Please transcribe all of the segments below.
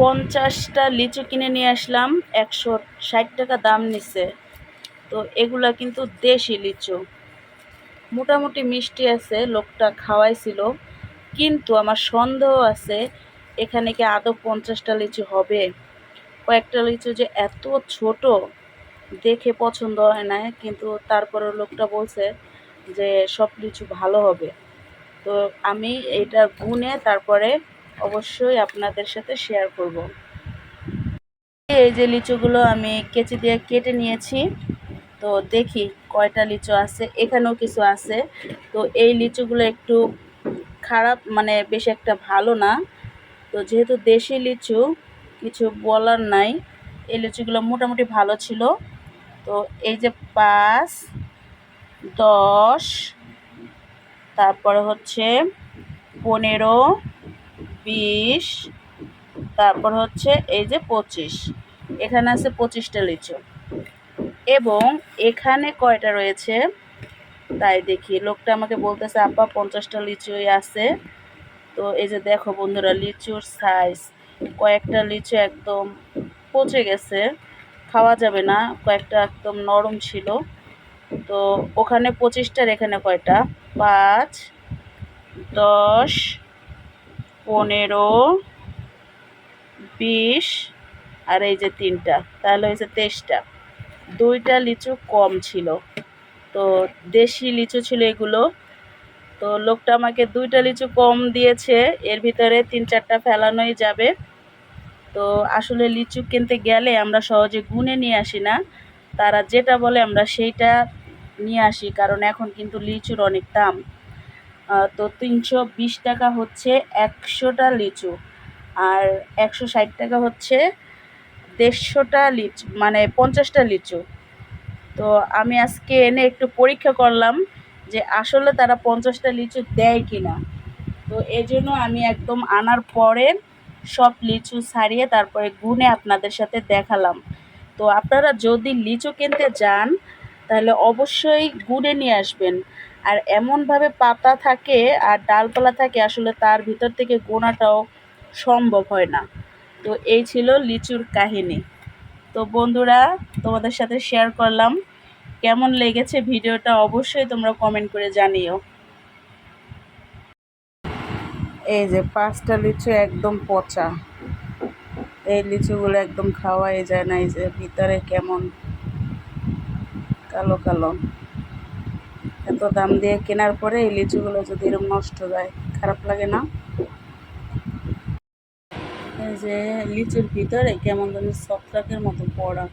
পঞ্চাশটা লিচু কিনে নিয়ে আসলাম, একশো ষাট টাকা দাম নিছে। তো এগুলা কিন্তু দেশি লিচু। মোটামুটি মিষ্টি আছে, লোকটা খাওয়াইছিল। কিন্তু আমার সন্দেহ আছে, এখানে কি আদৌ পঞ্চাশটা লিচু হবে? কয়েকটা লিচু যে এত ছোট, দেখে পছন্দ হয় না। কিন্তু তারপরে লোকটা বলছে যে সব লিচু ভালো হবে। তো আমি এটা গুনে তারপরে অবশ্যই আপনাদের সাথে শেয়ার করব। এই যে লিচুগুলো আমি কেচি দিয়ে কেটে নিয়েছি। তো দেখি কয়টা লিচু আছে, এখানেও কিছু আছে। তো এই লিচুগুলো একটু খারাপ মানে বেশি একটা ভালো না। তো যেহেতু দেশি লিচু, কিছু বলার নাই। এই লিচুগুলো মোটামুটি ভালো ছিল। তো এই যে পাঁচ, দশ, তারপরে হচ্ছে পনেরো বিশ, তারপর হচ্ছে এই যে পঁচিশ। এখানে আছে পঁচিশটা লিচু। এবং এখানে কয়টা রয়েছে? তাই দেখি, লোকটা আমাকে বলতেছে, আপা, পঞ্চাশটা লিচুই আছে। তো এই যে দেখো বন্ধুরা, লিচুর সাইজ কয়েকটা লিচু একদম পচে গেছে। খাওয়া যাবে না, কয়েকটা একদম নরম ছিল। তো ওখানে পঁচিশটার এখানে কয়টা? পাঁচ, দশ পনেরো, বিশ, আর এই যে তিনটা, তাহলে হয়েছে তেইশটা। দুইটা লিচু কম ছিল। তো দেশি লিচু ছিল এগুলো। তো লোকটা আমাকে দুইটা লিচু কম দিয়েছে, এর ভিতরে তিন চারটা ফেলানোই যাবে। তো আসলে লিচু কিনতে গেলে আমরা সহজে গুনে নিয়ে আসি না। তারা যেটা বলে আমরা সেইটা নিয়ে আসি, কারণ এখন কিন্তু লিচুর অনেক দাম। তো তিনশো বিশ টাকা হচ্ছে একশোটা লিচু আর একশো ষাট টাকা হচ্ছে দেড়শোটা লিচু মানে পঞ্চাশটা লিচু। তো আমি আজকে এনে একটু পরীক্ষা করলাম যে আসলে তারা পঞ্চাশটা লিচু দেয় কি না তো এই জন্য আমি একদম আনার পরে সব লিচু ছাড়িয়ে তারপরে গুনে আপনাদের সাথে দেখালাম। তো আপনারা যদি লিচু কিনতে যান, তাহলে অবশ্যই গুনে নিয়ে আসবেন। আর এমনভাবে পাতা থাকে আর ডালপালা থাকে, আসলে তার ভিতর থেকে গোনাটাও সম্ভব হয় না। তো এই ছিল লিচুর কাহিনী। তো বন্ধুরা, তোমাদের সাথে শেয়ার করলাম। কেমন লেগেছে ভিডিওটা অবশ্যই তোমরা কমেন্ট করে জানিও। এই যে পাঁচটা লিচু একদম পচা। এই লিচুগুলো একদম খাওয়াই যায় না, এই যে ভিতরে কেমন কালো কালো। এত দাম দিয়ে কেনার পরে এই লিচুগুলো যদি এরকম নষ্ট যায়, খারাপ লাগে না? এই যে লিচুর ভিতরে কেমন যেন সফটাকের মতো পড়া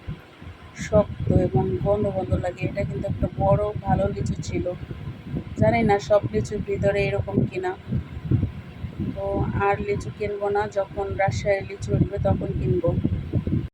শক্ত এবং গন্ধ গন্ধ লাগে। এটা কিন্তু একটা বড় ভালো লিচু ছিল। জানি না সব লিচুর ভিতরে এরকম কিনা। তো আর লিচু কিনবো না, যখন রাজশাহী লিচু উঠবে তখন কিনবো।